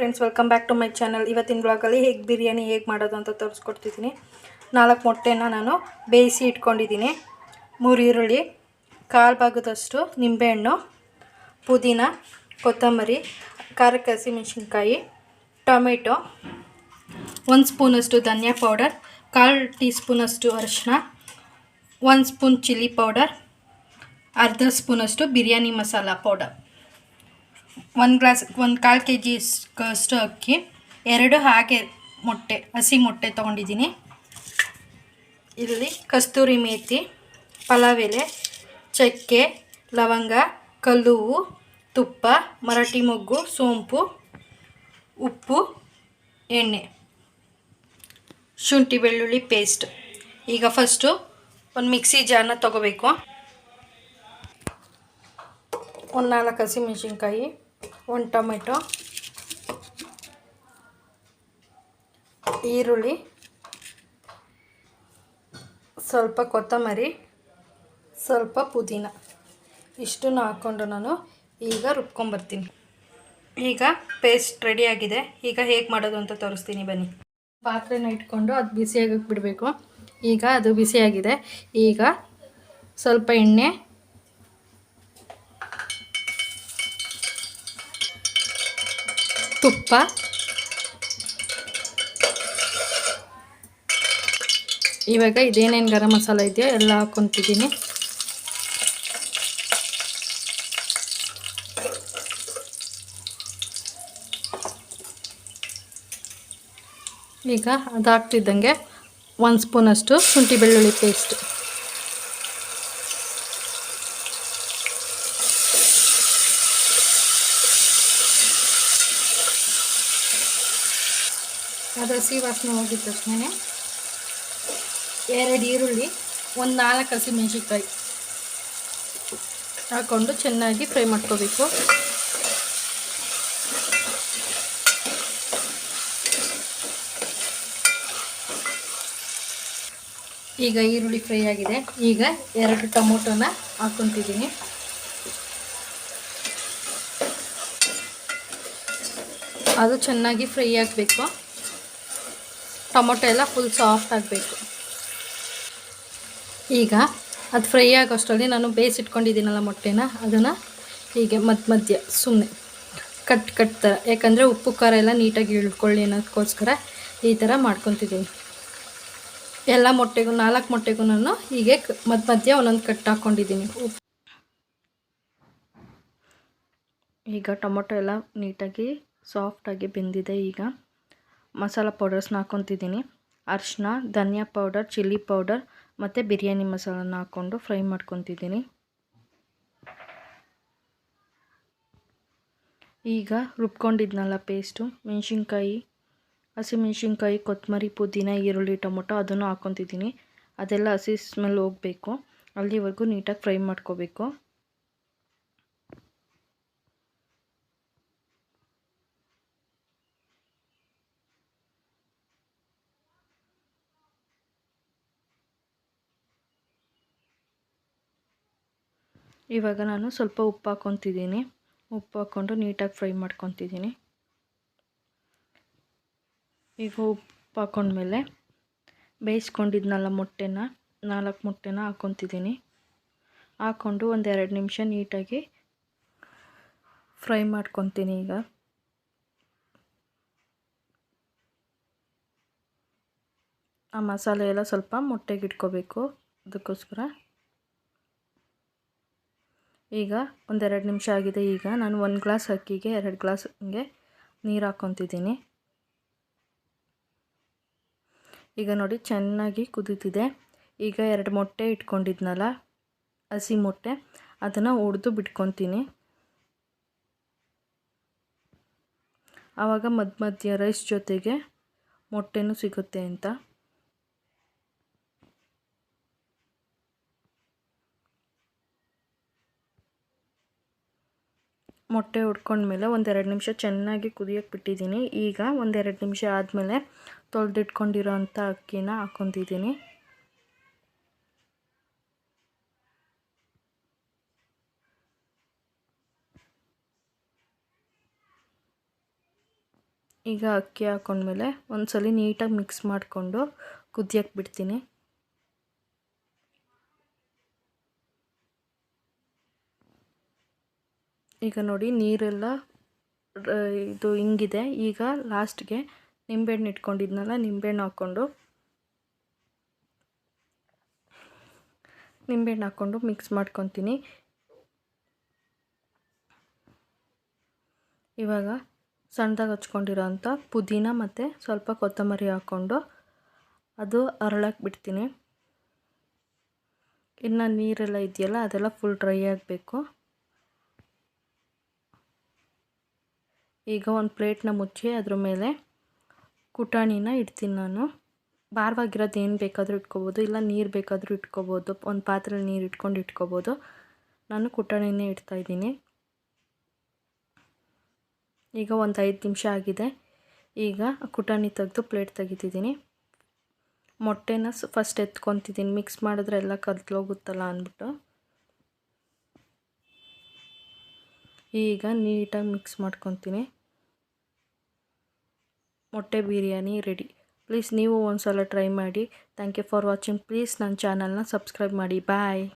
Friends welcome back to my channel ಇವತ್ತಿನ ಬ್ಲಾಗಲ್ಲಿ ಹೇಗೆ ಬಿರಿಯಾನಿ, ಹೇಗೆ ಮಾಡೋದು ಅಂತ ತೋರಿಸ್ಕೊಡ್ತಿದ್ದೀನಿ. ನಾಲ್ಕು ಮೊಟ್ಟೆನ ನಾನು ಬೇಯಿಸಿ ಇಟ್ಕೊಂಡಿದ್ದೀನಿ. ಮೂರು ಈರುಳ್ಳಿ, ಕಾಲು ಭಾಗದಷ್ಟು ನಿಂಬೆಹಣ್ಣು, ಪುದೀನ, ಕೊತ್ತಂಬರಿ, ಖಾರಕ್ಕೆ ಹಸಿಮೆಣ್ಸಿನ್ಕಾಯಿ, ಟೊಮೆಟೊ, ಒಂದು ಸ್ಪೂನಷ್ಟು ಧನಿಯಾ ಪೌಡರ್, ಕಾಲು ಟೀ ಸ್ಪೂನಷ್ಟು ಅರಿಶಿನ ಒಂದು ಸ್ಪೂನ್ ಚಿಲ್ಲಿ ಪೌಡರ್, ಅರ್ಧ ಸ್ಪೂನಷ್ಟು ಬಿರಿಯಾನಿ ಮಸಾಲ ಪೌಡರ್. ಒಂದು ಗ್ಲಾಸ್, ಒಂದು ಕಾಲು ಕೆ ಜಿ ಅಷ್ಟು ಅಕ್ಕಿ, ಎರಡು ಹಾಗೆ ಮೊಟ್ಟೆ, ಹಸಿ ಮೊಟ್ಟೆ ತೊಗೊಂಡಿದ್ದೀನಿ. ಇಲ್ಲಿ ಕಸ್ತೂರಿ ಮೇಥಿ ಪಲಾವ್ ಎಲೆ ಚಕ್ಕೆ, ಲವಂಗ, ಕಲ್ಲುವು, ತುಪ್ಪ, ಮರಾಠಿ ಮೊಗ್ಗು, ಸೋಂಪು, ಉಪ್ಪು, ಎಣ್ಣೆ. ಶುಂಠಿ ಬೆಳ್ಳುಳ್ಳಿ ಪೇಸ್ಟ್. ಈಗ ಫಸ್ಟು ಒಂದು ಮಿಕ್ಸಿ ಜಾರನ್ನ ತೊಗೋಬೇಕು. ಒಂದು ನಾಲ್ಕು ಹಸಿಮೆಣ್ಸಿನ್ಕಾಯಿ ಒಂದು ಟೊಮೆಟೊ, ಈರುಳ್ಳಿ, ಸ್ವಲ್ಪ ಕೊತ್ತಂಬರಿ, ಸ್ವಲ್ಪ ಪುದೀನ. ಇಷ್ಟನ್ನು ಹಾಕ್ಕೊಂಡು ನಾನು ಈಗ ರುಬ್ಕೊಂಬರ್ತೀನಿ. ಈಗ ಪೇಸ್ಟ್ ರೆಡಿಯಾಗಿದೆ ಈಗ ಹೇಗೆ ಮಾಡೋದು ಅಂತ ತೋರಿಸ್ತೀನಿ, ಬನ್ನಿ. ಪಾತ್ರೆನ ಇಟ್ಕೊಂಡು ಅದು ಬಿಸಿಯಾಗಿ ಬಿಡಬೇಕು. ಈಗ ಅದು ಬಿಸಿಯಾಗಿದೆ. ಈಗ ಸ್ವಲ್ಪ ಎಣ್ಣೆ ತುಪ್ಪ. ಇವಾಗ ಇದೇನೇನು ಗರಂ ಮಸಾಲ ಇದೆಯೋ ಎಲ್ಲ ಹಾಕ್ಕೊತಿದ್ದೀನಿ ಈಗ ಅದಾಗ್ತಿದ್ದಂಗೆ ಒಂದು ಸ್ಪೂನಷ್ಟು ಶುಂಠಿ ಬೆಳ್ಳುಳ್ಳಿ ಪೇಸ್ಟ್. ಅದು ಹಸಿ ವಾಸನೆ ಹೋಗಿದ ತಕ್ಷಣ ಎರಡು ಈರುಳ್ಳಿ, ಒಂದು ನಾಲ್ಕು ಹಸಿ ಮೆಣಸಿನ್ಕಾಯಿ ಹಾಕ್ಕೊಂಡು ಚೆನ್ನಾಗಿ ಫ್ರೈ ಮಾಡ್ಕೋಬೇಕು. ಈಗ ಈರುಳ್ಳಿ ಫ್ರೈ ಆಗಿದೆ. ಈಗ ಎರಡು ಟೊಮೊಟೊನ ಹಾಕ್ಕೊತಿದ್ದೀನಿ ಅದು ಚೆನ್ನಾಗಿ ಫ್ರೈ ಆಗಬೇಕು. ಟೊಮೊಟೊ ಎಲ್ಲ ಫುಲ್ ಸಾಫ್ಟ್ ಆಗಬೇಕು. ಈಗ ಅದು ಫ್ರೈ ಆಗೋಷ್ಟರಲ್ಲಿ ನಾನು ಬೇಯಿಸಿಟ್ಕೊಂಡಿದ್ದೀನಲ್ಲ ಮೊಟ್ಟೆನ, ಅದನ್ನು ಹೀಗೆ ಮಧ್ಯ ಮಧ್ಯ ಸುಮ್ಮನೆ ಕಟ್ ಕಟ್ ಥರ ಯಾಕಂದರೆ ಉಪ್ಪು, ಖಾರ ಎಲ್ಲ ನೀಟಾಗಿ ಇಳ್ಕೊಳ್ಳಿ ಅನ್ನೋದಕ್ಕೋಸ್ಕರ ಈ ಥರ ಮಾಡ್ಕೊತಿದ್ದೀನಿ. ಎಲ್ಲ ಮೊಟ್ಟೆಗೂ, ನಾಲ್ಕು ಮೊಟ್ಟೆಗೂ ನಾನು ಹೀಗೆ ಮಧ್ಯ ಮಧ್ಯ ಒಂದೊಂದು ಕಟ್ ಹಾಕ್ಕೊಂಡಿದ್ದೀನಿ ಉಪ್ಪು ಈಗ ಟೊಮೊಟೊ ಎಲ್ಲ ನೀಟಾಗಿ ಸಾಫ್ಟಾಗಿ ಬೆಂದಿದೆ ಈಗ. ಮಸಾಲ ಪೌಡರ್ಸ್ನ ಹಾಕ್ಕೊತಿದ್ದೀನಿ. ಅರಿಶಿನ, ಧನಿಯಾ ಪೌಡರ್, ಚಿಲ್ಲಿ ಪೌಡರ್ ಮತ್ತು ಬಿರಿಯಾನಿ ಮಸಾಲನ ಹಾಕ್ಕೊಂಡು ಫ್ರೈ ಮಾಡ್ಕೊತಿದ್ದೀನಿ. ಈಗ ರುಬ್ಕೊಂಡಿದ್ನಲ್ಲ ಪೇಸ್ಟು, ಮೆಣಸಿನ್ಕಾಯಿ ಹಸಿಮೆಣ್ಸಿನ್ಕಾಯಿ ಕೊತ್ತಂಬರಿ ಪುದೀನ, ಈರುಳ್ಳಿ, ಟೊಮೊಟೊ ಅದನ್ನು ಹಾಕ್ಕೊತಿದ್ದೀನಿ. ಅದೆಲ್ಲ ಹಸಿ ಸ್ಮೆಲ್ ಹೋಗಬೇಕು. ಅಲ್ಲಿವರೆಗೂ ನೀಟಾಗಿ ಫ್ರೈ ಮಾಡ್ಕೋಬೇಕು. ಇವಾಗ ನಾನು ಸ್ವಲ್ಪ ಉಪ್ಪು ಹಾಕ್ಕೊತಿದ್ದೀನಿ. ಉಪ್ಪು ಹಾಕ್ಕೊಂಡು ನೀಟಾಗಿ ಫ್ರೈ ಮಾಡ್ಕೊತಿದ್ದೀನಿ. ಈಗ ಉಪ್ಪು ಹಾಕ್ಕೊಂಡ್ಮೇಲೆ ಬೇಯಿಸ್ಕೊಂಡಿದ್ನಲ್ಲ ಮೊಟ್ಟೆನ, ನಾಲ್ಕು ಮೊಟ್ಟೆನ ಹಾಕ್ಕೊತಿದ್ದೀನಿ. ಹಾಕ್ಕೊಂಡು ಒಂದೆರಡು ನಿಮಿಷ ನೀಟಾಗಿ ಫ್ರೈ ಮಾಡ್ಕೊತೀನಿ ಈಗ. ಆ ಮಸಾಲೆ ಎಲ್ಲ ಸ್ವಲ್ಪ ಮೊಟ್ಟೆಗೆ ಇಟ್ಕೋಬೇಕು. ಅದಕ್ಕೋಸ್ಕರ ಈಗ ಒಂದೆರಡು ನಿಮಿಷ ಆಗಿದೆ. ಈಗ ನಾನು ಒಂದು ಗ್ಲಾಸ್ ಅಕ್ಕಿಗೆ, ಎರಡು ಗ್ಲಾಸ್ ಹಂಗೆ ನೀರು ಹಾಕ್ಕೊತಿದ್ದೀನಿ. ಈಗ ನೋಡಿ, ಚೆನ್ನಾಗಿ ಕುದೀತಿದೆ. ಈಗ ಎರಡು ಮೊಟ್ಟೆ ಇಟ್ಕೊಂಡಿದ್ನಲ್ಲ, ಹಸಿ ಮೊಟ್ಟೆ, ಅದನ್ನು ಒಡೆದು ಬಿಟ್ಕೊತೀನಿ. ಆವಾಗ ಮಧ್ಯ ಮಧ್ಯ ರೈಸ್ ಜೊತೆಗೆ ಮೊಟ್ಟೆನೂ ಸಿಗುತ್ತೆ ಅಂತ. ಮೊಟ್ಟೆ ಉಡ್ಕೊಂಡ್ಮೇಲೆ ಒಂದೆರಡು ನಿಮಿಷ ಚೆನ್ನಾಗಿ ಕುದಿಯೋಕೆ ಬಿಟ್ಟಿದ್ದೀನಿ. ಈಗ ಒಂದೆರಡು ನಿಮಿಷ ಆದಮೇಲೆ ತೊಳೆದಿಟ್ಕೊಂಡಿರೋ ಅಂಥ ಅಕ್ಕಿನ ಹಾಕ್ಕೊತಿದ್ದೀನಿ ಈಗ ಅಕ್ಕಿ ಹಾಕೊಂಡ್ಮೇಲೆ ಒಂದ್ಸಲ ನೀಟಾಗಿ ಮಿಕ್ಸ್ ಮಾಡಿಕೊಂಡು ಕುದಿಯೋಕೆ ಬಿಡ್ತೀನಿ. ಈಗ ನೋಡಿ ನೀರೆಲ್ಲ ಇದು ಹಿಂಗಿದೆ ಈಗ ಲಾಸ್ಟ್ಗೆ ನಿಂಬೆಹಣ್ಣು ಇಟ್ಕೊಂಡಿದ್ನಲ್ಲ, ನಿಂಬೆಹಣ್ಣು ಹಾಕ್ಕೊಂಡು. ನಿಂಬೆಹಣ್ಣು ಹಾಕ್ಕೊಂಡು ಮಿಕ್ಸ್ ಮಾಡ್ಕೊತೀನಿ. ಇವಾಗ ಸಣ್ಣದಾಗಿ ಹಚ್ಕೊಂಡಿರೋ ಅಂಥ ಪುದೀನ ಮತ್ತು ಸ್ವಲ್ಪ ಕೊತ್ತಂಬರಿ ಹಾಕ್ಕೊಂಡು ಅದು ಅರಳಕ್ಕೆ ಬಿಡ್ತೀನಿ. ಇನ್ನು ನೀರೆಲ್ಲ ಇದೆಯಲ್ಲ, ಅದೆಲ್ಲ ಫುಲ್ ಡ್ರೈ ಆಗಬೇಕು. ಈಗ ಒಂದು ಪ್ಲೇಟ್ನ ಮುಚ್ಚಿ ಅದ್ರ ಮೇಲೆ ಕುಟಾಣಿನ ಇಡ್ತೀನಿ ನಾನು. ಭಾರವಾಗಿರೋದು ಏನು ಬೇಕಾದರೂ ಇಟ್ಕೋಬೋದು, ಇಲ್ಲ ನೀರು ಬೇಕಾದರೂ ಇಟ್ಕೋಬೋದು, ಒಂದು ಪಾತ್ರೆಲಿ ನೀರು ಇಟ್ಕೊಂಡು ಇಟ್ಕೋಬೋದು. ನಾನು ಕುಟಾಣಿನೇ ಇಡ್ತಾಯಿದ್ದೀನಿ ಈಗ ಒಂದು ಐದು ನಿಮಿಷ ಆಗಿದೆ. ಈಗ ಕುಟಾಣಿ ತೆಗೆದು ಪ್ಲೇಟ್ ತೆಗಿತಿದ್ದೀನಿ. ಮೊಟ್ಟೆನ ಫಸ್ಟ್ ಎತ್ಕೊತಿದ್ದೀನಿ. ಮಿಕ್ಸ್ ಮಾಡಿದ್ರೆ ಎಲ್ಲ ಕದ್ಲೋಗುತ್ತಲ್ಲ ಅಂದ್ಬಿಟ್ಟು. ಈಗ ನೀಟಾಗಿ ಮಿಕ್ಸ್ ಮಾಡ್ಕೊತೀನಿ. ಮೊಟ್ಟೆ ಬಿರಿಯಾನಿ ರೆಡಿ. ಪ್ಲೀಸ್ ನೀವು ಒಂದು ಸಲ ಟ್ರೈ ಮಾಡಿ. Thank you for watching. Please ನನ್ನ ಚಾನಲ್ನ ಸಬ್ಸ್ಕ್ರೈಬ್ ಮಾಡಿ. ಬಾಯ್.